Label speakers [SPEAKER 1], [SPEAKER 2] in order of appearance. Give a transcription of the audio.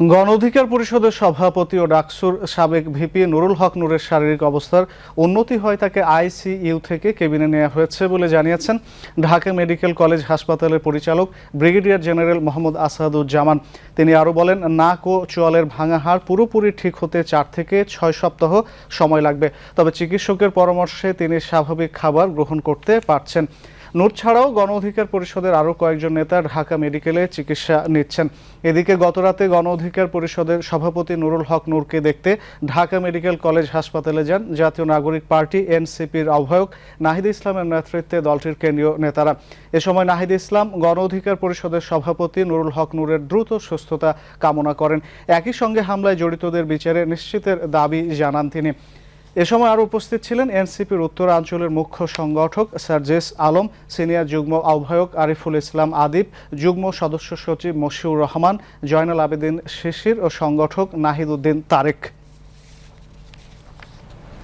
[SPEAKER 1] গণ অধিকার পরিষদের সভাপতি ও ডাকসুর সাবেক ভিপি নুরুল হক নূরের শারীরিক অবস্থার উন্নতি হয় তাকে আইসিইউ থেকে কেবিনে নেওয়া হয়েছে বলে জানিয়েছেন ঢাকা মেডিকেল কলেজ হাসপাতালের পরিচালক ব্রিগেডিয়ার জেনারেল মোহাম্মদ আসাদুজ্জামান। তিনি আরও বলেন, নাক ও চোয়ালের ভাঙা হাড় পুরোপুরি ঠিক হতে চার থেকে ছয় সপ্তাহ সময় লাগবে। তবে চিকিৎসকের পরামর্শে তিনি স্বাভাবিক খাবার গ্রহণ করতে পারছেন। নূর ছাড়াও গণ অধিকার পরিষদের আরও কয়েকজন নেতা ঢাকা মেডিকেলে চিকিৎসা নিচ্ছেন। এদিকে গতরাতে গণ অধিকার পরিষদের সভাপতি নুরুল হক নূরকে দেখতে ঢাকা মেডিকেল কলেজ হাসপাতালে যান জাতীয় নাগরিক পার্টি এনসিপির আহ্বায়ক নাহিদ ইসলামের নেতৃত্বে দলটির কেন্দ্রীয় নেতারা। এ সময় নাহিদ ইসলাম গণ অধিকার পরিষদের সভাপতি নুরুল হক নূরের দ্রুত সুস্থতা কামনা করেন। একই সঙ্গে হামলায় জড়িতদের বিচারে নিশ্চিতের দাবি জানান তিনি। এ সময় আরও উপস্থিত ছিলেন এনসিপির উত্তরাঞ্চলের মুখ্য সংগঠক সার্জেস আলম, সিনিয়র যুগ্ম আহ্বায়ক আরিফুল ইসলাম আদিব, যুগ্ম সদস্য সচিব মশিউর রহমান, জয়নাল আবেদিন শিশির ও সংগঠক নাহিদ উদ্দিন তারেক।